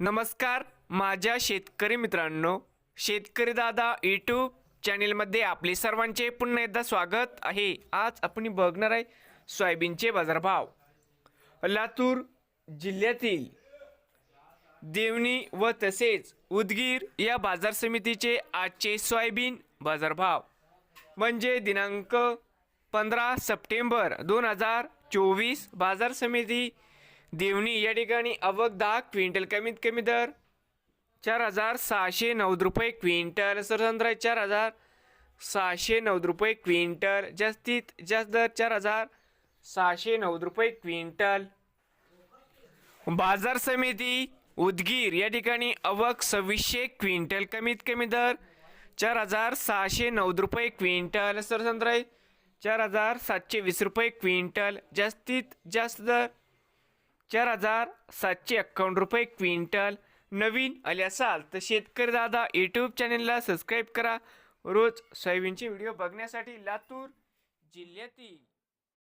नमस्कार माझ्या शेतकरी मित्रांनो. शेतकरी दादा यूट्यूब चॅनेलमध्ये आपले सर्वांचे पुन्हा एकदा स्वागत आहे. आज आपण बघणार आहे सोयाबीनचे बाजारभाव. लातूर जिल्ह्यातील देवणी व तसेच उदगीर या बाजार समितीचे आजचे सोयाबीन बाजारभाव. म्हणजे दिनांक पंधरा सप्टेंबर दोन हजार चोवीस बाजार समिती देवणी या ठिकाणी अवक दहा क्विंटल कमीत कमी दर. चार हजार सहाशे नव्वद रुपये क्विंटल. सरसंद्र चार हजार सहाशे नव्वद रुपये क्विंटल. जास्तीत जास्त दर चार हजार सहाशे नव्वद रुपये क्विंटल. बाजार समिती उदगीर या ठिकाणी अवक सव्वीसशे क्विंटल कमीत कमी दर. चार हजार सहाशे नव्वद रुपये क्विंटल. सरसंद्र चार हजार सातशे वीस रुपये क्विंटल. जास्तीत जास्त दर चार हजार सातशे एक्कावन्न रुपये क्विंटल. नवीन आले असाल तर शेतकरी दादा यूट्यूब चॅनेलला सबस्क्राईब करा. रोज सोयाबीनचे व्हिडिओ बघण्यासाठी लातूर जिल्ह्यातील